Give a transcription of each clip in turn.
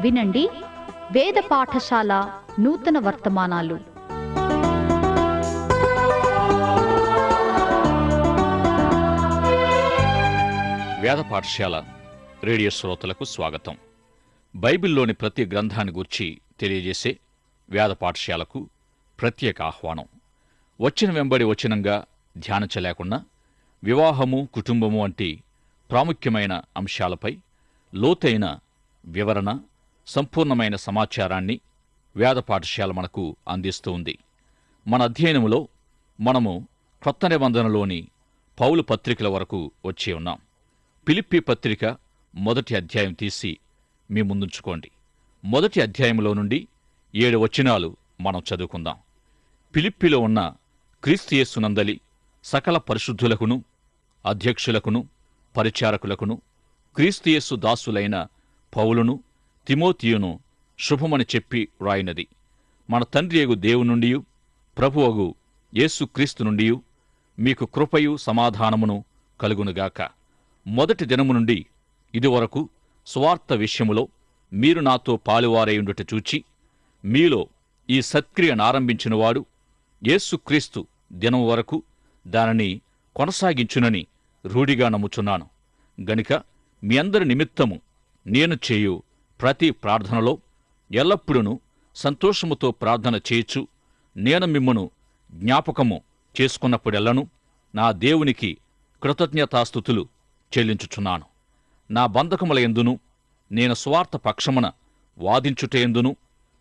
వినండి. వేద పాఠశాల నూతన వర్తమానాలు. వేద పాఠశాల రేడియో శ్రోతలకు స్వాగతం. బైబిల్లోని ప్రతి గ్రంథాన్ని గూర్చి తెలియజేసే వేద పాఠశాలకు ప్రత్యేక ఆహ్వానం. వచ్చిన వెంబడి వచనంగా ధ్యానించలేకుండా వివాహము కుటుంబము వంటి ప్రాముఖ్యమైన అంశాలపై లోతైన వివరణ సంపూర్ణమైన సమాచారాన్ని వేద పాఠశాల మనకు అందిస్తూ ఉంది. మన అధ్యయనంలో మనము కొత్త నిబంధనలోని పౌలు పత్రికల వరకు వచ్చి ఉన్నాం. పిలిప్పి పత్రిక మొదటి అధ్యాయం తీసి మీ ముందుంచుకోండి. మొదటి అధ్యాయంలో నుండి ఏడు వచనాలు మనం చదువుకుందాం. పిలిప్పిలో ఉన్న క్రీస్తుయేసునందలి సకల పరిశుద్ధులకును అధ్యక్షులకును పరిచారకులకును క్రీస్తుయేసు దాసులైన పౌలును తిమోతియును శుభమని చెప్పి వ్రాయినది. మన తండ్రి అగు దేవు నుండి ప్రభువగు యేసుక్రీస్తు నుండియు మీకు కృపయు సమాధానమును కలుగునుగాక. మొదటి దినము నుండి ఇదివరకు స్వార్థ విషయములో మీరు నాతో పాలువారేయుండుట చూచి మీలో ఈ సత్క్రియనారంభించినవాడు యేసుక్రీస్తు దినం వరకు దానిని కొనసాగించునని రూఢిగా నమ్ముచున్నాను. గనుక మీ అందరి నిమిత్తము నేను చేయు ప్రతి ప్రార్థనలో ఎల్లప్పుడూ సంతోషముతో ప్రార్థన చేయొచ్చు నేను మిమ్మును జ్ఞాపకము చేసుకున్నప్పుడెల్లను నా దేవునికి కృతజ్ఞతాస్థుతులు చెల్లించుచున్నాను. నా బంధకముల ఎందును నేను స్వార్థ పక్షమున వాదించుటేందును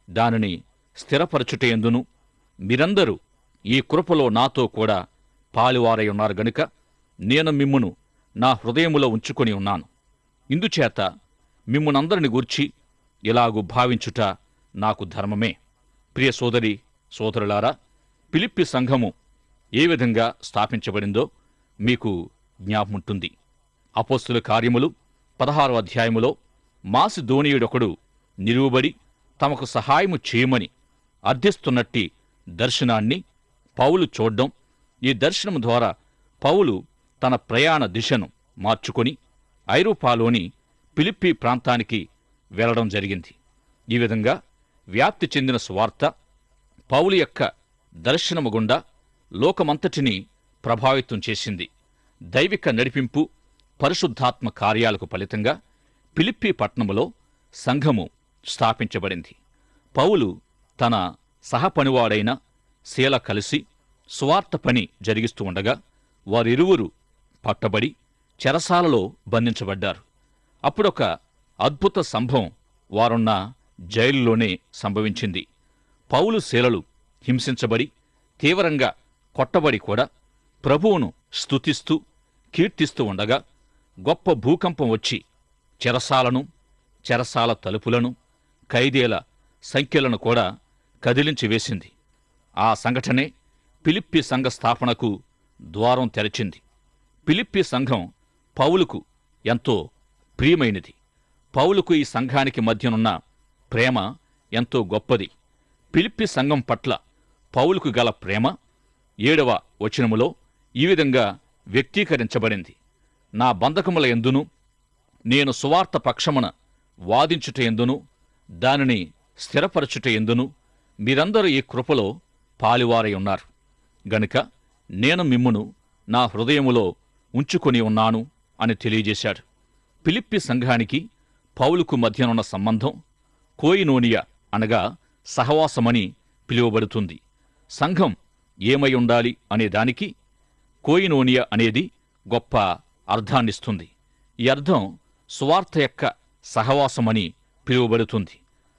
దానిని స్థిరపరచుటేందును మీరందరూ ఈ కృపలో నాతో కూడా పాలువారై ఉన్నారు గనుక నేను మిమ్మును నా హృదయములో ఉంచుకొని ఉన్నాను. ఇందుచేత మిమ్మునందరిని గూర్చి ఇలాగు భావించుట నాకు ధర్మమే. ప్రియ సోదరి సోదరులారా పిలిప్పి సంఘము ఏ విధంగా స్థాపించబడిందో మీకు జ్ఞాపముంటుంది అపోస్తుల కార్యములు పదహారో అధ్యాయములో మాసి ధోనియుడొకడు నిలువబడి తమకు సహాయము చేయమని అర్థిస్తున్నట్టి దర్శనాన్ని పౌలు చూడ్డం ఈ దర్శనం ద్వారా పౌలు తన ప్రయాణ దిశను మార్చుకొని ఐరోపాలోని పిలిప్పి ప్రాంతానికి వెళ్ళడం జరిగింది. ఈ విధంగా వ్యాప్తి చెందిన స్వార్త పౌలు యొక్క దర్శనము గుండా లోకమంతటిని ప్రభావితం చేసింది. దైవిక నడిపింపు పరిశుద్ధాత్మ కార్యాలకు ఫలితంగా పిలిప్పి పట్టణములో సంఘము స్థాపించబడింది. పౌలు తన సహపనివాడైన శీల కలిసి స్వార్థ పని జరిగిస్తూ ఉండగా వారిరువురు పట్టబడి చెరసాలలో బంధించబడ్డారు. అప్పుడొక అద్భుత సంభవం వారున్న జైలులోనే సంభవించింది. పౌలు శీలలు హింసించబడి తీవ్రంగా కొట్టబడి కూడా ప్రభువును స్తుతిస్తూ కీర్తిస్తూ ఉండగా గొప్ప భూకంపం వచ్చి చెరసాలను చెరసాల తలుపులను ఖైదీల సంఖ్యలను కూడా కదిలించి వేసింది. ఆ సంఘటనే పిలిప్పి సంఘ స్థాపనకు ద్వారం తెరచింది. పిలిప్పి సంఘం పౌలుకు ఎంతో ప్రియమైనది. పౌలుకు ఈ సంఘానికి మధ్యనున్న ప్రేమ ఎంతో గొప్పది. పిలిప్పి సంఘం పట్ల పౌలుకు గల ప్రేమ ఏడవ వచనములో ఈ విధంగా వ్యక్తీకరించబడింది. నా బంధకముల ఎందును నేను సువార్త పక్షమున వాదించుట ఎందును దానిని స్థిరపరచుట ఎందును మీరందరూ ఈ కృపలో పాలివారై ఉన్నారు. గనుక నేను మిమ్మును నా హృదయములో ఉంచుకొని ఉన్నాను అని తెలియజేశాడు. పిలిప్పి సంఘానికి పౌలుకు మధ్యనున్న సంబంధం కోయినోనియా అనగా సహవాసమని పిలువబడుతుంది. సంఘం ఏమై ఉండాలి అనేదానికి కోయినోనియా అనేది గొప్ప అర్థాన్నిస్తుంది. ఈ అర్థం స్వార్థ యొక్క సహవాసమని పిలువబడుతుంది.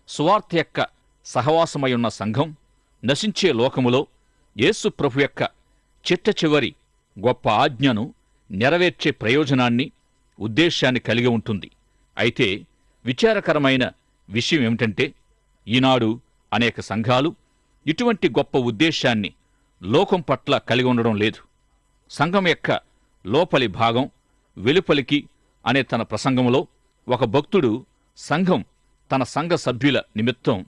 స్వార్థ యొక్క సహవాసమై ఉన్న సంఘం నశించే లోకములో యేసు ప్రభు యొక్క చిట్ట చివరి గొప్ప ఆజ్ఞను నెరవేర్చే ప్రయోజనాన్ని ఉద్దేశ్యాన్ని కలిగి ఉంటుంది. అయితే విచారకరమైన విషయం ఏమిటంటే ఈనాడు అనేక సంఘాలు ఇటువంటి గొప్ప ఉద్దేశాన్ని లోకం పట్ల కలిగి ఉండడం లేదు. సంఘం యొక్క లోపలి భాగం వెలుపలికి అనే తన ప్రసంగంలో ఒక భక్తుడు సంఘం తన సంఘ సభ్యుల నిమిత్తం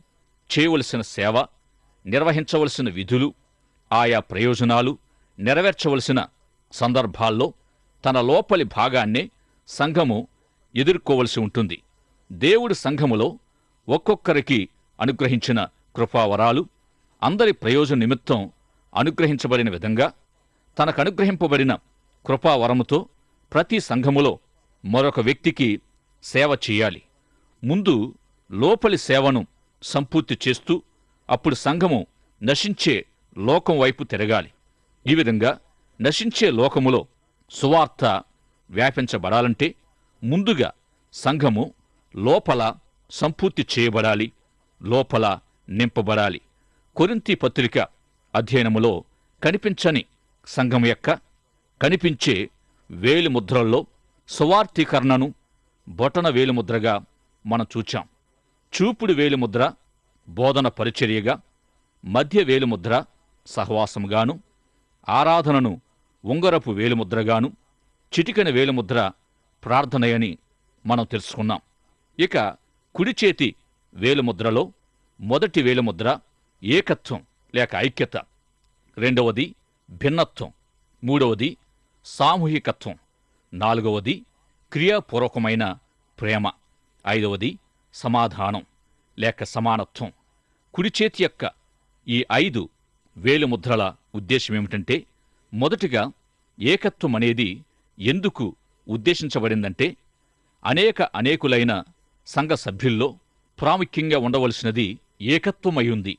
చేయవలసిన సేవ నిర్వహించవలసిన విధులు ఆయా ప్రయోజనాలు నెరవేర్చవలసిన సందర్భాల్లో తన లోపలి భాగాన్నే సంఘము ఎదుర్కోవలసి ఉంటుంది. దేవుడు సంఘములో ఒక్కొక్కరికి అనుగ్రహించిన కృపావరాలు అందరి ప్రయోజన నిమిత్తం అనుగ్రహించబడిన విధంగా తనకు అనుగ్రహింపబడిన కృపావరముతో ప్రతి సంఘములో మరొక వ్యక్తికి సేవ చేయాలి. ముందు లోపలి సేవను సంపూర్తి చేస్తూ అప్పుడు సంఘము నశించే లోకం వైపు తిరగాలి. ఈ విధంగా నశించే లోకములో సువార్త వ్యాపించబడాలంటే ముందుగా సంఘము లోపల సంపూర్తి చేయబడాలి లోపల నింపబడాలి. కొరింతి పత్రిక అధ్యయనములో కనిపించని సంఘం యొక్క కనిపించే వేలిముద్రల్లో సువార్థీకరణను బొటన వేలిముద్రగా మనం చూచాం. చూపుడు వేలిముద్ర బోధన పరిచర్యగా మధ్య వేలిముద్ర సహవాసముగాను ఆరాధనను ఉంగరపు వేలిముద్రగాను చిటికన వేలిముద్ర ప్రార్థనయని మనం తెలుసుకున్నాం. ఇక కుడి చేతి వేలుముద్రలో మొదటి వేలుముద్ర ఏకత్వం లేక ఐక్యత. రెండవది భిన్నత్వం. మూడవది సామూహికత్వం. నాలుగవది క్రియాపూర్వకమైన ప్రేమ. ఐదవది సమాధానం లేక సమానత్వం. కుడి చేతి యొక్క ఈ ఐదు వేలుముద్రల ఉద్దేశం ఏమిటంటే మొదటిగా ఏకత్వం అనేది ఎందుకు ఉద్దేశించబడిందంటే అనేక అనేకులైన సంఘ సభ్యుల్లో ప్రాముఖ్యంగా ఉండవలసినది ఏకత్వమయుంది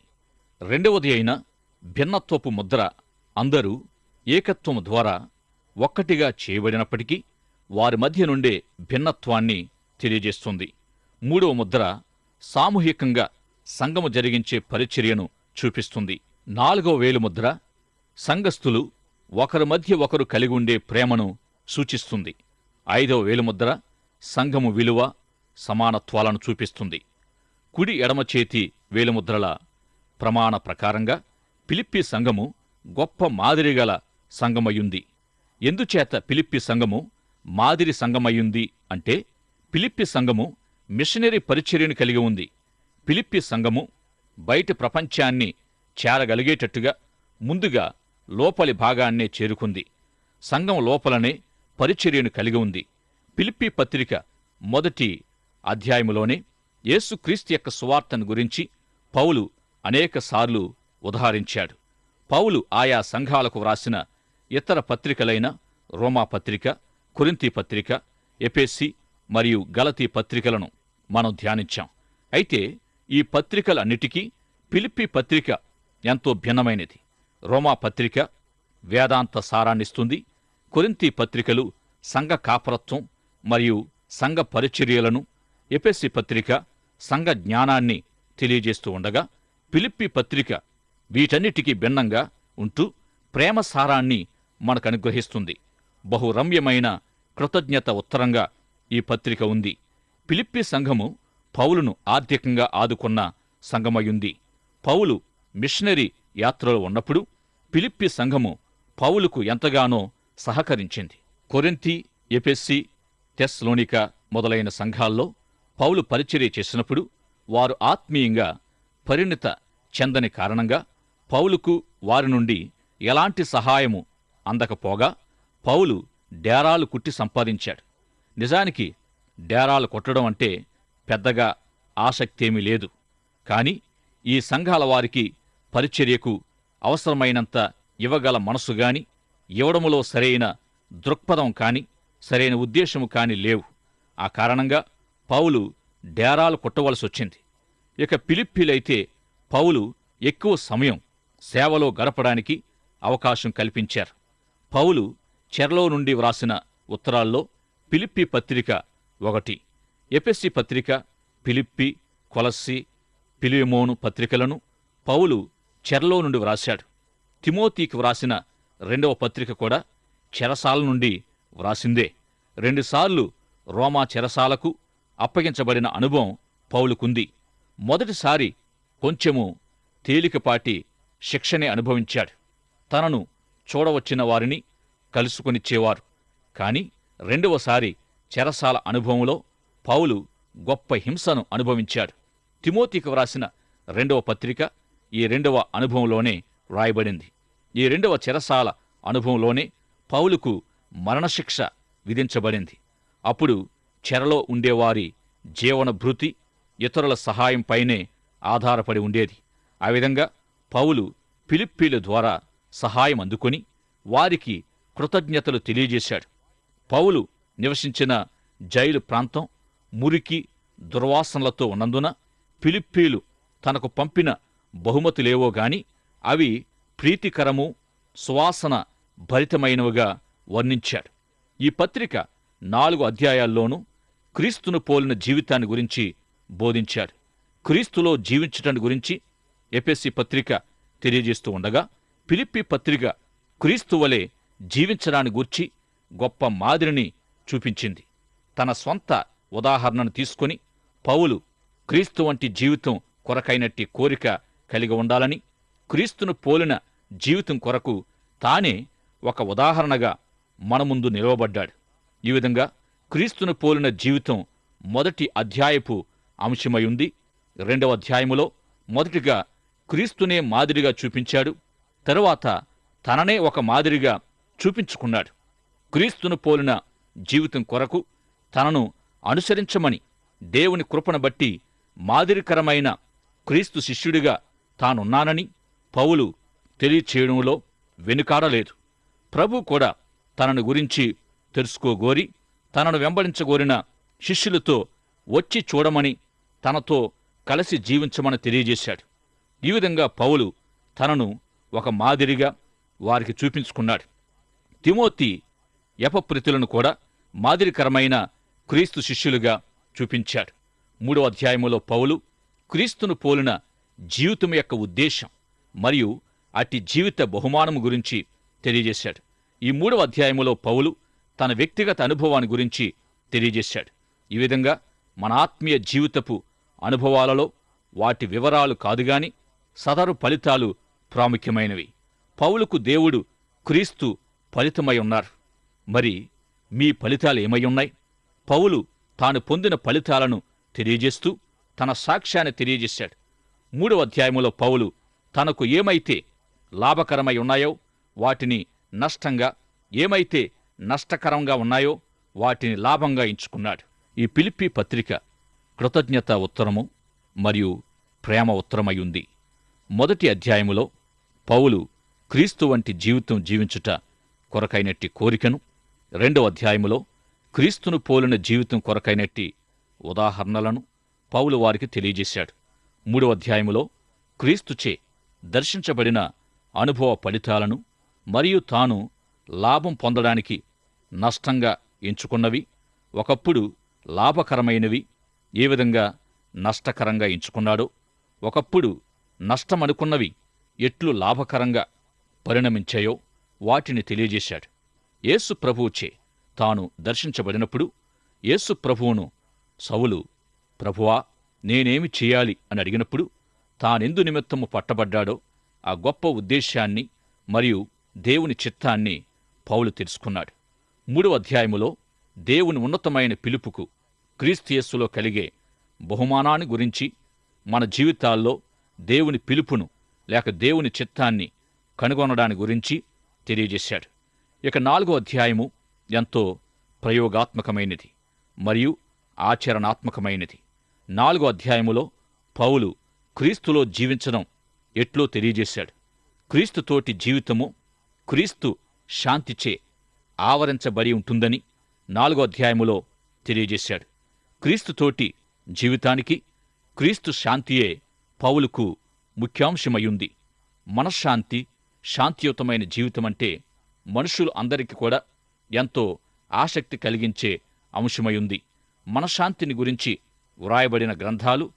రెండవది అయిన భిన్నత్వపు ముద్ర అందరూ ఏకత్వము ద్వారా ఒక్కటిగా చేయబడినప్పటికీ వారి మధ్య నుండే భిన్నత్వాన్ని తెలియజేస్తుంది. మూడవ ముద్ర సామూహికంగా సంఘము జరిగించే పరిచర్యను చూపిస్తుంది. నాలుగవ వేలు ముద్ర సంఘస్థులు ఒకరి మధ్య ఒకరు కలిగి ఉండే ప్రేమను సూచిస్తుంది. ఐదవ వేలుముద్ర సంఘము విలువ సమానత్వాలను చూపిస్తుంది. కుడి ఎడమ చేతి వేలుముద్రల ప్రమాణ ప్రకారంగా పిలిప్పి సంఘము గొప్ప మాదిరిగల సంఘమయ్యుంది. ఎందుచేత పిలిప్పి సంఘము మాదిరి సంఘమయ్యుంది అంటే పిలిప్పి సంఘము మిషనరీ పరిచర్యను కలిగి ఉంది. పిలిప్పి సంఘము బయటి ప్రపంచాన్ని చేరగలిగేటట్టుగా ముందుగా లోపలి భాగాన్నే చేరుకుంది. సంఘం లోపలనే పరిచర్యను కలిగి ఉంది. పిలిప్పి పత్రిక మొదటి అధ్యాయములోనే యేసుక్రీస్తు యొక్క సువార్తను గురించి పౌలు అనేకసార్లు ఉదహరించాడు. పౌలు ఆయా సంఘాలకు వ్రాసిన ఇతర పత్రికలైన రోమా పత్రిక పత్రిక ఎపేసి మరియు గలతీ పత్రికలను మనం ధ్యానించాం. అయితే ఈ పత్రికలన్నిటికీ పిలిప్పి పత్రిక ఎంతో భిన్నమైనది. రోమా పత్రిక వేదాంత సారాన్నిస్తుంది కొరింతి పత్రికలు సంఘ కాపరత్వం మరియు సంఘ పరిచర్యలను ఎపెస్సి పత్రిక సంఘ జ్ఞానాన్ని తెలియజేస్తూ ఉండగా పిలిప్పి పత్రిక వీటన్నిటికీ భిన్నంగా ఉంటూ ప్రేమ సారాన్ని మనకు అనుగ్రహిస్తుంది కృతజ్ఞత ఉత్తరంగా ఈ పత్రిక ఉంది. పిలిప్పి సంఘము పౌలును ఆర్థికంగా ఆదుకున్న సంఘమయుంది పౌలు మిషనరీ యాత్రలో ఉన్నప్పుడు పిలిప్పి సంఘము పౌలుకు ఎంతగానో సహకరించింది. కొరింతి ఎపెస్సి తెస్లోనిక మొదలైన సంఘాల్లో పౌలు పరిచర్య చేసినప్పుడు వారు ఆత్మీయంగా పరిణిత చెందని కారణంగా పౌలుకు వారి నుండి ఎలాంటి సహాయము అందకపోగా పౌలు డేరాలు కుట్టి సంపాదించాడు. నిజానికి డేరాలు కొట్టడం అంటే పెద్దగా ఆసక్తేమీ లేదు. కాని ఈ సంఘాల వారికి పరిచర్యకు అవసరమైనంత ఇవ్వగల మనసుగాని ఇవ్వడములో సరైన దృక్పథం కాని సరైన ఉద్దేశము కాని లేవు. ఆ కారణంగా పౌలు డేరాలు కొట్టవలసొచ్చింది ఇక పిలిప్పిలైతే పౌలు ఎక్కువ సమయం సేవలో గడపడానికి అవకాశం కల్పించారు. పౌలు చెరలో నుండి వ్రాసిన ఉత్తరాల్లో పిలిప్పి పత్రిక ఒకటి ఎపెస్సి పత్రిక పిలిప్పి కొలస్సి పిలియమోను పత్రికలను పౌలు చెరలో నుండి వ్రాశాడు. తిమోతికి వ్రాసిన రెండవ పత్రిక కూడా చెరసాల నుండి వ్రాసిందే. రెండుసార్లు రోమా చెరసాలకు అప్పగించబడిన అనుభవం పౌలుకుంది. మొదటిసారి కొంచెము తేలికపాటి శిక్షనే అనుభవించాడు. తనను చూడవచ్చిన వారిని కలుసుకొనిచ్చేవారు. కాని రెండవసారి చెరసాల అనుభవంలో పౌలు గొప్ప హింసను అనుభవించాడు. తిమోతికి వ్రాసిన రెండవ పత్రిక ఈ రెండవ అనుభవంలోనే వ్రాయబడింది. ఈ రెండవ చెరసాల అనుభవంలోనే పౌలుకు మరణశిక్ష విధించబడింది. అప్పుడు చెరలో ఉండేవారి జీవన భృతి ఇతరుల సహాయంపైనే ఆధారపడి ఉండేది. ఆ విధంగా పౌలు పిలిప్పీల ద్వారా సహాయం అందుకొని వారికి కృతజ్ఞతలు తెలియజేశాడు. పౌలు నివసించిన జైలు ప్రాంతం మురికి దుర్వాసనలతో ఉన్నందున ఫిలిప్పీలు తనకు పంపిన బహుమతులేవో గాని అవి ప్రీతికరము సువాసన భరితమైనవిగా వర్ణించాడు. ఈ పత్రిక నాలుగు అధ్యాయాల్లోనూ క్రీస్తును పోలిన జీవితాన్ని గురించి బోధించాడు. క్రీస్తులో జీవించటాన్ని గురించి ఎపిఎస్సి పత్రిక తెలియజేస్తూ ఉండగా పిలిప్పి పత్రిక క్రీస్తు వలె జీవించడాన్ని గూర్చి గొప్ప మాదిరిని చూపించింది. తన స్వంత ఉదాహరణను తీసుకొని పౌలు క్రీస్తు వంటి జీవితం కొరకైనట్టి కోరిక కలిగి ఉండాలని క్రీస్తును పోలిన జీవితం కొరకు తానే ఒక ఉదాహరణగా మన ముందు నిలవబడ్డాడు. ఈ విధంగా క్రీస్తును పోలిన జీవితం మొదటి అధ్యాయపు అంశమై ఉంది రెండవ అధ్యాయములో మొదటిగా క్రీస్తునే మాదిరిగా చూపించాడు. తరువాత తననే ఒక మాదిరిగా చూపించుకున్నాడు. క్రీస్తును పోలిన జీవితం కొరకు తనను అనుసరించమని దేవుని కృపను బట్టి మాదిరికరమైన క్రీస్తు శిష్యుడిగా తానున్నానని పౌలు తెలియచేయడంలో వెనుకాడలేదు ప్రభు కూడా తనను గురించి తెలుసుకోగోరి తనను వెంబడించగోరిన శిష్యులతో వచ్చి చూడమని తనతో కలిసి జీవించమని తెలియజేశాడు. ఈ విధంగా పౌలు తనను ఒక మాదిరిగా వారికి చూపించుకున్నాడు. తిమోతి యపప్రతులను కూడా మాదిరికరమైన క్రీస్తు శిష్యులుగా చూపించాడు. మూడో అధ్యాయములో పౌలు క్రీస్తును పోలిన జీవితం యొక్క ఉద్దేశం మరియు అట్టి జీవిత బహుమానము గురించి తెలియజేశాడు. ఈ మూడవ అధ్యాయములో పౌలు తన వ్యక్తిగత అనుభవాన్ని గురించి తెలియజేశాడు. ఈ విధంగా మన ఆత్మీయ జీవితపు అనుభవాలలో వాటి వివరాలు కాదుగాని సదరు ఫలితాలు ప్రాముఖ్యమైనవి. పౌలుకు దేవుడు క్రీస్తు ఫలితమై ఉన్నారు. మరి మీ ఫలితాలు ఏమై ఉన్నాయి? పౌలు తాను పొందిన ఫలితాలను తెలియజేస్తూ తన సాక్ష్యాన్ని తెలియజేశాడు. మూడవ అధ్యాయములో పౌలు తనకు ఏమైతే లాభకరమై ఉన్నాయో వాటిని నష్టంగా ఏమైతే నష్టకరంగా ఉన్నాయో వాటిని లాభంగా ఎంచుకున్నాడు. ఈ పిలిపి పత్రిక కృతజ్ఞత ఉత్తరము మరియు ప్రేమ ఉత్తరమై ఉంది. మొదటి అధ్యాయములో పౌలు క్రీస్తు వంటి జీవితం జీవించుట కొరకైనట్టి కోరికను రెండో అధ్యాయములో క్రీస్తును పోలిన జీవితం కొరకైనట్టి ఉదాహరణలను పౌలు వారికి తెలియజేశాడు. మూడో అధ్యాయములో క్రీస్తుచే దర్శించబడిన అనుభవ ఫలితాలను మరియు తాను లాభం పొందడానికి నష్టంగా ఎంచుకున్నవి ఒకప్పుడు లాభకరమైనవి ఏ విధంగా నష్టకరంగా ఎంచుకున్నాడో ఒకప్పుడు నష్టమనుకున్నవి ఎట్లు లాభకరంగా పరిణమించాయో వాటిని తెలియజేశాడు. యేసు ప్రభువుచే తాను దర్శించబడినప్పుడు యేసు ప్రభువును సవులు ప్రభువా నేనేమి చేయాలి? అని అడిగినప్పుడు తానెందు నిమిత్తము పట్టబడ్డాడో ఆ గొప్ప ఉద్దేశాన్ని మరియు దేవుని చిత్తాన్ని పౌలు తెలుసుకున్నాడు. మూడవ అధ్యాయములో దేవుని ఉన్నతమైన పిలుపుకు క్రీస్తుయస్సులో కలిగే బహుమానాన్ని గురించి మన జీవితాల్లో దేవుని పిలుపును లేక దేవుని చిత్తాన్ని కనుగొనడాని గురించి తెలియజేశాడు. ఇక నాలుగో అధ్యాయము ఎంతో ప్రయోగాత్మకమైనది మరియు ఆచరణాత్మకమైనది. నాలుగో అధ్యాయములో పౌలు క్రీస్తులో జీవించడం ఎట్లో తెలియజేశాడు. క్రీస్తుతోటి జీవితము క్రీస్తు శాంతిచే ఆవరించబడి ఉంటుందని నాలుగో అధ్యాయములో తెలియజేశాడు. క్రీస్తుతోటి జీవితానికి క్రీస్తు శాంతియే పౌలుకు ముఖ్యాంశమయ్యుంది. మనశ్శాంతి శాంతియుతమైన జీవితమంటే మనుషులు అందరికీ కూడా ఎంతో ఆసక్తి కలిగించే అంశమయ్యుంది. మనశ్శాంతిని గురించి వ్రాయబడిన గ్రంథాలు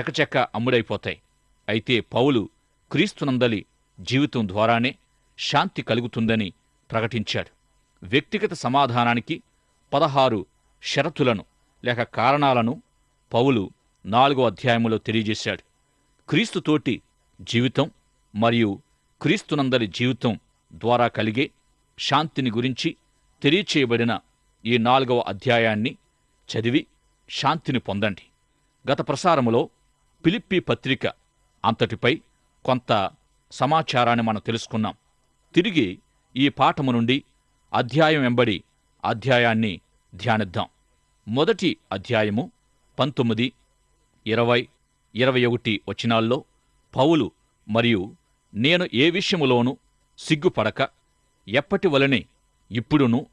చకచక అమ్ముడైపోతాయి. అయితే పౌలు క్రీస్తునందలి జీవితం ద్వారానే శాంతి కలుగుతుందని ప్రకటించాడు. వ్యక్తిగత సమాధానానికి పదహారు షరతులను లేక కారణాలను పౌలు నాలుగో అధ్యాయంలో తెలియజేశాడు. క్రీస్తుతోటి జీవితం మరియు క్రీస్తునందరి జీవితం ద్వారా కలిగే శాంతిని గురించి తెలియచేయబడిన ఈ నాలుగవ అధ్యాయాన్ని చదివి శాంతిని పొందండి. గత ప్రసారములో పిలిప్పి పత్రిక అంతటిపై కొంత సమాచారాన్ని మనం తెలుసుకున్నాం. తిరిగి ఈ పాఠము నుండి అధ్యాయం వెంబడి అధ్యాయాన్ని ధ్యానిద్దాం. మొదటి అధ్యాయము పంతొమ్మిది ఇరవై ఇరవై ఒకటి వచనాల్లో పౌలు మరియు నేను ఏ విషయములోనూ సిగ్గుపడక ఎప్పటి వలనే ఇప్పుడును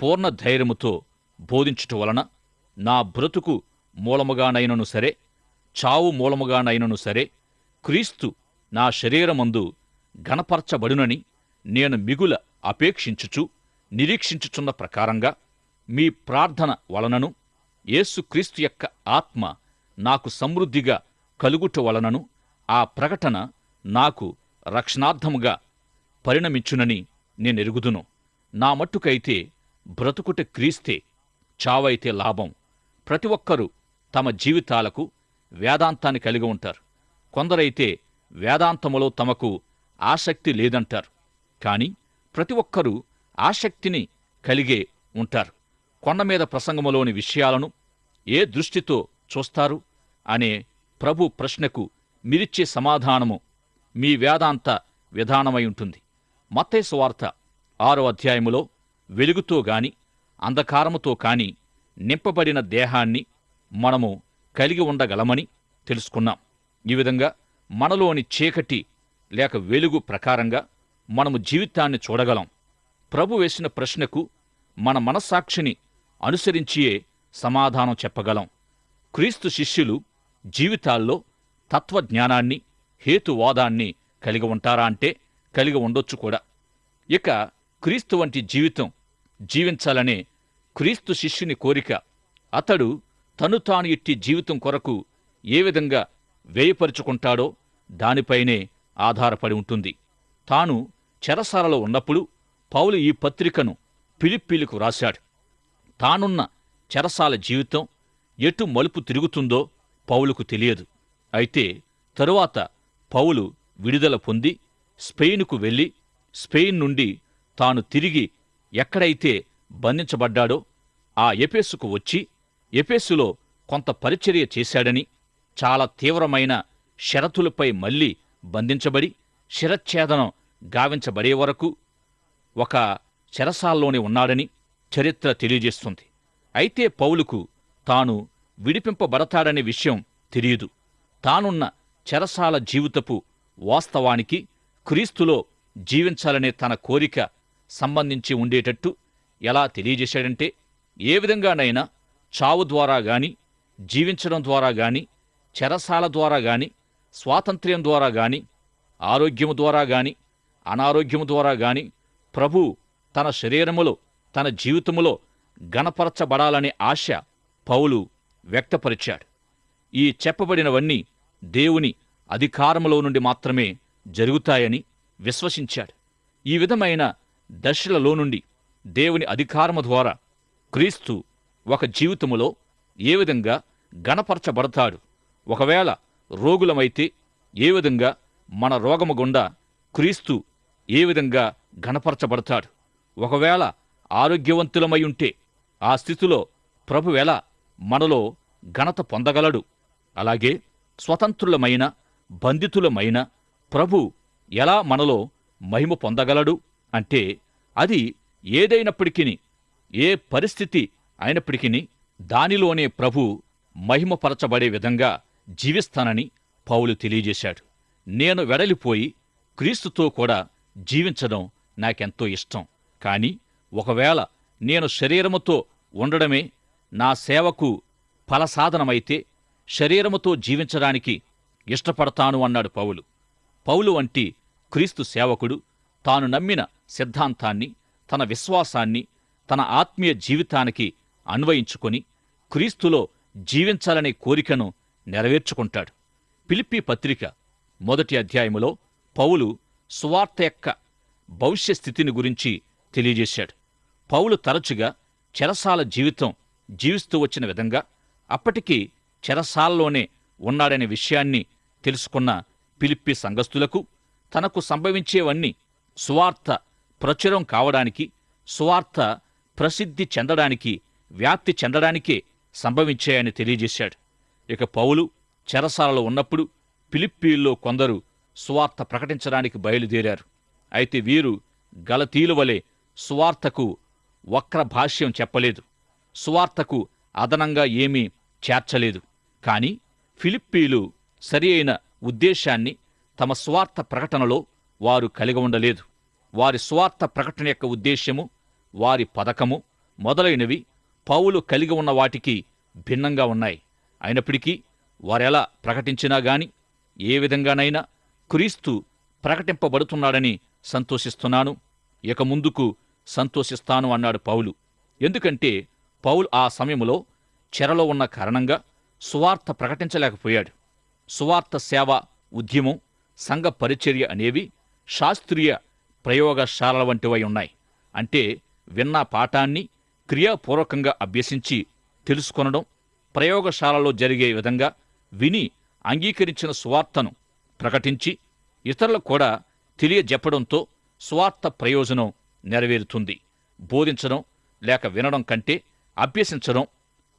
పూర్ణ ధైర్యముతో బోధించుట వలన నా బ్రతుకు మూలముగానైనను సరే చావు మూలముగానైనను సరే క్రీస్తు నా శరీరమందు గణపరచబడునని నేను మిగుల అపేక్షించుచు నిరీక్షించుచున్న ప్రకారంగా మీ ప్రార్థన వలనను యేసుక్రీస్తు యొక్క ఆత్మ నాకు సమృద్ధిగా కలుగుట వలనను ఆ ప్రకటన నాకు రక్షణార్థముగా పరిణమించునని నేనెరుగుదును. నా మట్టుకైతే బ్రతుకుట క్రీస్తే చావైతే లాభం. ప్రతి ఒక్కరూ తమ జీవితాలకు వేదాంతాన్ని కలిగి ఉంటారు. కొందరైతే వేదాంతములో తమకు ఆసక్తి లేదంటారు. కాని ప్రతి ఒక్కరూ ఆసక్తిని కలిగే ఉంటారు. కొండ మీద ప్రసంగములోని విషయాలను ఏ దృష్టితో చూస్తారు అనే ప్రభు ప్రశ్నకు మీరిచ్చే సమాధానము మీ వేదాంత విధానమై ఉంటుంది. మత్తయి వార్త ఆరో అధ్యాయములో వెలుగుతో గాని అంధకారముతో కాని నింపబడిన దేహాన్ని మనము కలిగి ఉండగలమని తెలుసుకున్నాం. ఈ విధంగా మనలోని చీకటి లేక వెలుగు ప్రకారంగా మనము జీవితాన్ని చూడగలం. ప్రభు వేసిన ప్రశ్నకు మన మనస్సాక్షిని అనుసరించియే సమాధానం చెప్పగలం. క్రీస్తు శిష్యులు జీవితాల్లో తత్వజ్ఞానాన్ని హేతువాదాన్ని కలిగి ఉంటారా అంటే కలిగి ఉండొచ్చు కూడా. ఇక క్రీస్తు వంటి జీవితం జీవించాలనే క్రీస్తు శిష్యుని కోరిక అతడు తను తాను ఇట్టి జీవితం కొరకు ఏ విధంగా వేయపరుచుకుంటాడో దానిపైనే ఆధారపడి ఉంటుంది. తాను చెరసాలలో ఉన్నప్పుడు పౌలు ఈ పత్రికను పిలిప్పిలకు రాశాడు. తానున్న చెరసాల జీవితం ఎటు మలుపు తిరుగుతుందో పౌలుకు తెలియదు. అయితే తరువాత పౌలు విడుదల పొంది స్పెయిన్కు వెళ్ళి స్పెయిన్ నుండి తాను తిరిగి ఎక్కడైతే బంధించబడ్డాడో ఆ ఎపేసుకు వచ్చి ఎపేసులో కొంత పరిచర్య చేశాడని చాలా తీవ్రమైన షరతులపై మళ్ళీ బంధించబడి శిరఛేదనం గావించబడే వరకు ఒక చెరసాల్లోనే ఉన్నాడని చరిత్ర తెలియజేస్తుంది. అయితే పౌలుకు తాను విడిపింపబడతాడనే విషయం తెలియదు. తానున్న చెరసాల జీవితపు వాస్తవానికి క్రీస్తులో జీవించాలనే తన కోరిక సంబంధించి ఉండేటట్టు ఎలా తెలియజేశాడంటే ఏ విధంగానైనా చావు ద్వారా గాని జీవించడం ద్వారా గాని చెరసాల ద్వారా గాని స్వాతంత్ర్యం ద్వారా గాని ఆరోగ్యము ద్వారా గాని అనారోగ్యము ద్వారా గాని ప్రభు తన శరీరములో తన జీవితములో గణపరచబడాలనే ఆశ పౌలు వ్యక్తపరిచాడు. ఈ చెప్పబడినవన్నీ దేవుని అధికారములో నుండి మాత్రమే జరుగుతాయని విశ్వసించాడు. ఈ విధమైన దశలలో నుండి దేవుని అధికారము ద్వారా క్రీస్తు ఒక జీవితములో ఏ విధంగా గణపరచబడతాడు ఒకవేళ రోగులమైతే ఏ విధంగా మన రోగము గుండా క్రీస్తు ఏ విధంగా ఘనపరచబడతాడు? ఒకవేళ ఆరోగ్యవంతులమై ఉంటే ఆ స్థితిలో ప్రభు ఎలా మనలో ఘనత పొందగలడు? అలాగే స్వతంత్రులమైన బంధితులమైన ప్రభు ఎలా మనలో మహిమ పొందగలడు? అంటే అది ఏదైనప్పటికీ ఏ పరిస్థితి అయినప్పటికీ దానిలోనే ప్రభు మహిమపరచబడే విధంగా జీవిస్తానని పౌలు తెలియజేశాడు. నేను వెడలిపోయి క్రీస్తుతో కూడా జీవించడం నాకెంతో ఇష్టం. కాని ఒకవేళ నేను శరీరముతో ఉండడమే నా సేవకు ఫలసాధనమైతే శరీరముతో జీవించడానికి ఇష్టపడతాను అన్నాడు పౌలు. పౌలు వంటి క్రీస్తు సేవకుడు తాను నమ్మిన సిద్ధాంతాన్ని తన విశ్వాసాన్ని తన ఆత్మీయ జీవితానికి అన్వయించుకొని క్రీస్తులో జీవించాలనే కోరికను నెరవేర్చుకుంటాడు. పిలిప్పి పత్రిక మొదటి అధ్యాయములో పౌలు సువార్త యొక్క భవిష్య స్థితిని గురించి తెలియజేశాడు. పౌలు తరచుగా చెరసాల జీవితం జీవిస్తూ వచ్చిన విధంగా అప్పటికి చెరసాలలోనే ఉన్నాడనే విషయాన్ని తెలుసుకున్న పిలిప్పి సంఘస్థులకు తనకు సంభవించేవన్నీ సువార్త ప్రచురం కావడానికి సువార్త ప్రసిద్ధి చెందడానికి వ్యాప్తి చెందడానికే సంభవించాయని తెలియజేశాడు. ఇక పౌలు చెరసాలలో ఉన్నప్పుడు ఫిలిప్పీల్లో కొందరు స్వార్థ ప్రకటించడానికి బయలుదేరారు. అయితే వీరు గలతీలు వలె స్వార్థకు వక్ర భాష్యం చెప్పలేదు. స్వార్థకు అదనంగా ఏమీ చేర్చలేదు. కాని ఫిలిప్పీలు సరి అయిన ఉద్దేశాన్ని తమ స్వార్థ ప్రకటనలో వారు కలిగి ఉండలేదు. వారి స్వార్థ ప్రకటన యొక్క ఉద్దేశ్యము వారి పథకము మొదలైనవి పౌలు కలిగి ఉన్న వాటికి భిన్నంగా ఉన్నాయి. అయినప్పటికీ వారెలా ప్రకటించినా గాని ఏ విధంగానైనా క్రీస్తు ప్రకటింపబడుతున్నాడని సంతోషిస్తున్నాను. ఇక ముందుకు సంతోషిస్తాను అన్నాడు పౌలు. ఎందుకంటే పౌలు ఆ సమయంలో చెరలో ఉన్న కారణంగా సువార్త ప్రకటించలేకపోయాడు. సువార్త సేవ ఉద్యమం సంఘ పరిచర్య అనేవి శాస్త్రీయ ప్రయోగశాలల వంటివై ఉన్నాయి. అంటే విన్న పాఠాన్ని క్రియాపూర్వకంగా అభ్యసించి తెలుసుకొనడం ప్రయోగశాలలో జరిగే విధంగా విని అంగీకరించిన స్వార్థను ప్రకటించి ఇతరులకు కూడా తెలియజెప్పడంతో స్వార్థ ప్రయోజనం నెరవేరుతుంది. బోధించడం లేక వినడం కంటే అభ్యసించడం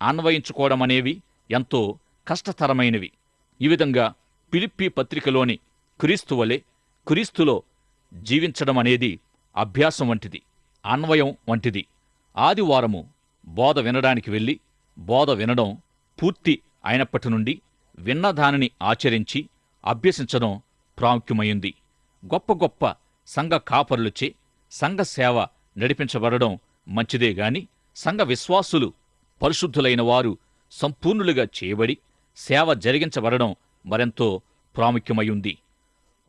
అన్వయించుకోవడం అనేవి ఎంతో కష్టతరమైనవి. ఈ విధంగా పిలిప్పి పత్రికలోని క్రీస్తు వలె క్రీస్తులో జీవించడం అనేది అభ్యాసం వంటిది అన్వయం వంటిది. ఆదివారము బోధ వినడానికి వెళ్ళి బోధ వినడం పూర్తి అయినప్పటి నుండి విన్న దానిని ఆచరించి అభ్యసించడం ప్రాముఖ్యమైంది. గొప్ప గొప్ప సంఘ కాపరులచే సంఘ సేవ నడిపించబడడం మంచిదే గాని సంఘ విశ్వాసులు పరిశుద్ధులైన వారు సంపూర్ణులుగా చేయబడి సేవ జరిగించబడడం మరెంతో ప్రాముఖ్యమైంది.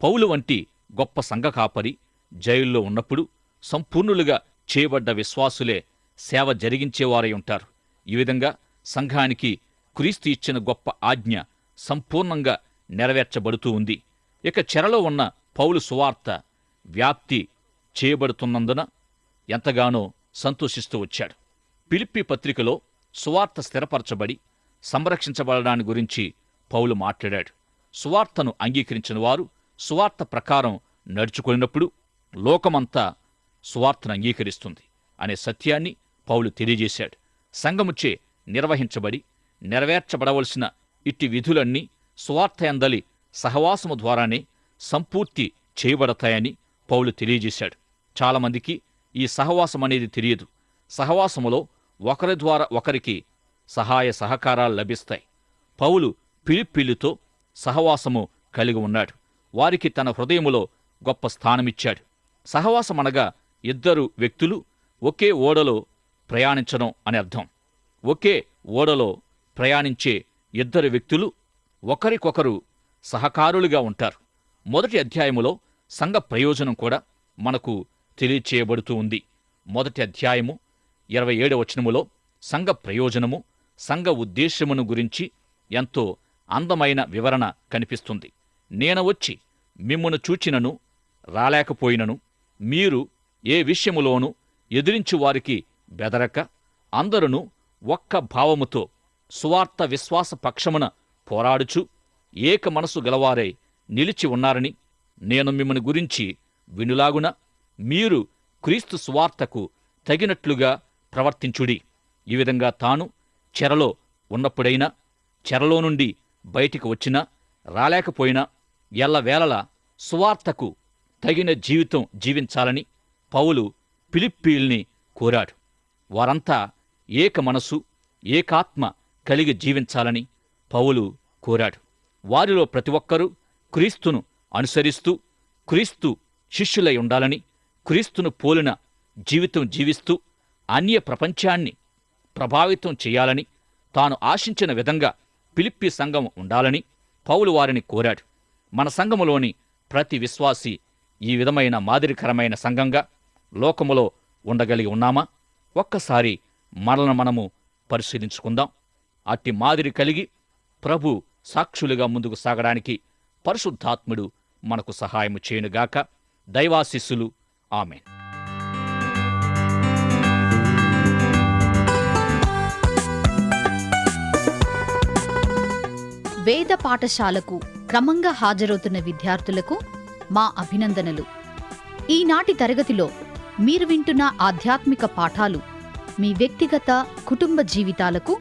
పౌలు వంటి గొప్ప సంఘ కాపరి జైల్లో ఉన్నప్పుడు సంపూర్ణులుగా చేయబడ్డ విశ్వాసులే సేవ జరిగించేవారై ఉంటారు. ఈ విధంగా సంఘానికి క్రీస్తు ఇచ్చిన గొప్ప ఆజ్ఞ సంపూర్ణంగా నెరవేర్చబడుతూ ఉంది. ఇక చెరలో ఉన్న పౌలు సువార్త వ్యాప్తి చేయబడుతున్నందున ఎంతగానో సంతోషిస్తూ వచ్చాడు. పిలిప్పి పత్రికలో సువార్త స్థిరపరచబడి సంరక్షించబడడాన్ని గురించి పౌలు మాట్లాడాడు. సువార్తను అంగీకరించిన వారు సువార్త ప్రకారం నడుచుకున్నప్పుడు లోకమంతా సువార్తను అంగీకరిస్తుంది అనే సత్యాన్ని పౌలు తెలియజేశాడు. సంఘముచే నిర్వహించబడి నెరవేర్చబడవలసిన ఇట్టి విధులన్నీ స్వార్థయందలి సహవాసము ద్వారానే సంపూర్తి చేయబడతాయని పౌలు తెలియజేశాడు. చాలామందికి ఈ సహవాసం అనేది తెలియదు. సహవాసములో ఒకరి ద్వారా ఒకరికి సహాయ సహకారాలు లభిస్తాయి. పౌలు పిలిప్పిలితో సహవాసము కలిగి ఉన్నాడు. వారికి తన హృదయములో గొప్ప స్థానమిచ్చాడు. సహవాసమనగా ఇద్దరు వ్యక్తులు ఒకే ఓడలో ప్రయాణించడం అని అర్థం. ఒకే ఓడలో ప్రయాణించే ఇద్దరు వ్యక్తులు ఒకరికొకరు సహకారులుగా ఉంటారు. మొదటి అధ్యాయములో సంఘ ప్రయోజనం కూడా మనకు తెలియచేయబడుతూ ఉంది. మొదటి అధ్యాయము ఇరవై ఏడవ వచనములో సంఘ ప్రయోజనము సంఘ ఉద్దేశ్యమును గురించి ఎంతో అందమైన వివరణ కనిపిస్తుంది. నేను వచ్చి మిమ్మును చూచినను రాలేకపోయినను మీరు ఏ విషయములోనూ ఎదిరించు వారికి బెదరక అందరును ఒక్క భావముతో సువార్త విశ్వాస పక్షమున పోరాడుచు ఏక మనసు గలవారై నిలిచి ఉన్నారని నేను మిమ్మల్ని గురించి వినులాగున మీరు క్రీస్తు సువార్తకు తగినట్లుగా ప్రవర్తించుడి. ఈ విధంగా తాను చెరలో ఉన్నప్పుడైనా చెరలో నుండి బయటికి వచ్చినా రాలేకపోయినా ఎల్లవేళలా సువార్తకు తగిన జీవితం జీవించాలని పౌలు పిలిప్పీల్ని కోరాడు. వారంతా ఏక మనసు ఏకాత్మ కలిగి జీవించాలని పౌలు కోరాడు. వారిలో ప్రతి ఒక్కరూ క్రీస్తును అనుసరిస్తూ క్రీస్తు శిష్యులై ఉండాలని క్రీస్తును పోలిన జీవితం జీవిస్తూ అన్య ప్రపంచాన్ని ప్రభావితం చేయాలని తాను ఆశించిన విధంగా పిలిప్పి సంఘం ఉండాలని పౌలు వారిని కోరాడు. మన సంఘములోని ప్రతి విశ్వాసి ఈ విధమైన మాదిరికరమైన సంఘంగా లోకములో ఉండగలిగి ఉన్నామా? ఒక్కసారి మనలను మనము పరిశీలించుకుందాం. అట్టి మాదిరి కలిగి ప్రభు సాక్షులుగా ముందుకు సాగడానికి పరిశుద్ధాత్ముడు మనకు సహాయము చేయనుగాక. దైవాశిస్సులు. ఆమె వేద పాఠశాలకు క్రమంగా హాజరవుతున్న విద్యార్థులకు మా అభినందనలు. ఈనాటి తరగతిలో మీరు వింటున్న ఆధ్యాత్మిక పాఠాలు మీ వ్యక్తిగత కుటుంబ జీవితాలకు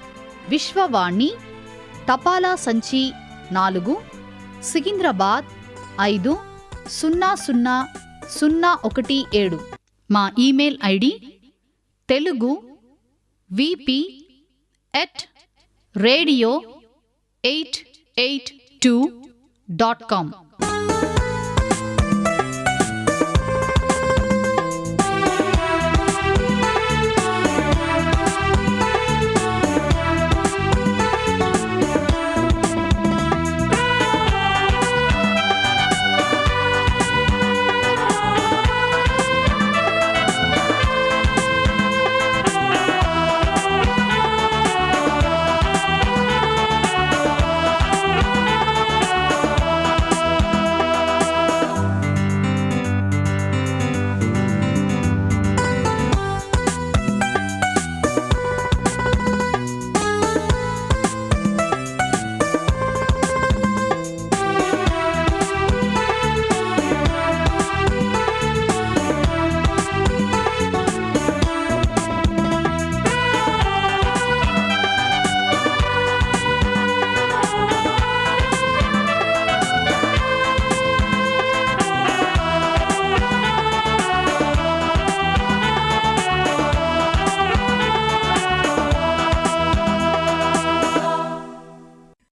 విశ్వవాణి తపాలా సంచి నాలుగు సికింద్రాబాద్ ఐదు సున్నా సున్నా సున్నా ఒకటి ఏడు. మా email ID Telugu VP at radio eight eight two dot com.